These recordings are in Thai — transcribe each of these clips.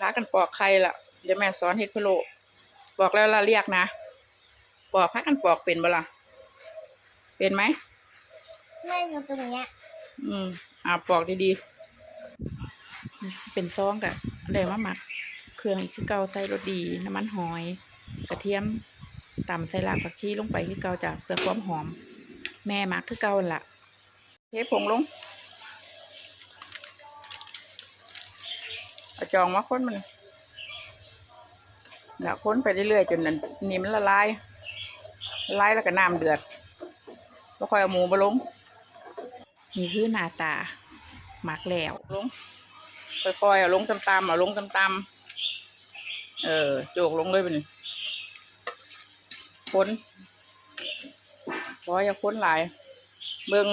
พากันปอกไข่ละเดี๋ยวแม่สอนเฮ็ดพะโล้บอกแล้วละเรียกนะปอกพากันปอกเป็นบ่ล่ะเป็นไหมไม่ทำตรงเนี้ยอืมอ่าปอกดีๆเป็นซองกะได้มาหมัก เครื่องคือเกาใส่รสดี น้ำมันหอย กระเทียมตำใส่รากผักชีลงไปคือเกาจ้ะเพื่อความหอม แม่หมักคือเกาหั่นละเทผงลง เอาจองมาค้นมันแล้วค้นไปเรื่อยๆจนนั้นนี่มันละลายละลายแล้วก็น้ำเดือดแล้วค่อยเอาหมูมาลงนี่คือหน้าตาหมักแล้วลงค่อยๆเอาลงตามๆเอาลงตามๆเออโจกลงเลยไปนี่ค้นพออย่าค้นหลาย เบิง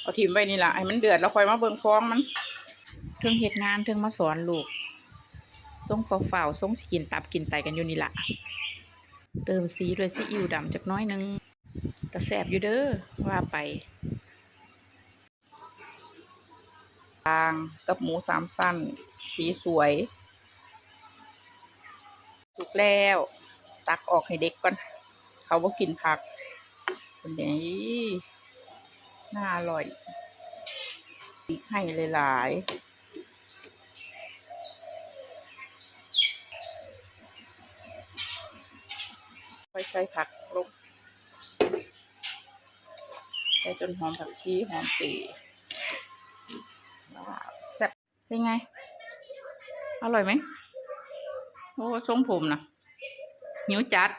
เอาทิมไว้นี่ละให้มันเดือดแล้วค่อยมาเบิงฟองมันเทิงเฮ็ดงานเทิงมาสอนลูกส่งเฝ้าๆส่งสกินตับกินไตกันอยู่นี่ละเติมสีด้วยซีอิ๊วดำจักน้อยหนึงแต่แสบอยู่เด้อว่าไปฟางกับหมูสามสั้น สีสวยสุกแล้ว ตักออกให้เด็กก่อน เขาว่ากินผักคนนี้น่าอร่อยอีกให้หลายๆ ค่อยใส่ผักลงใส่จนหอมผักชีหอมปีว้าวแซ่บเป็นไง อร่อยไหมโอ้ทรงผมนะหิวจัด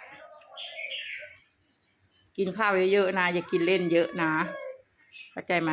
กินข้าวเยอะๆนะ อย่ากินเล่นเยอะนะ เข้าใจไหม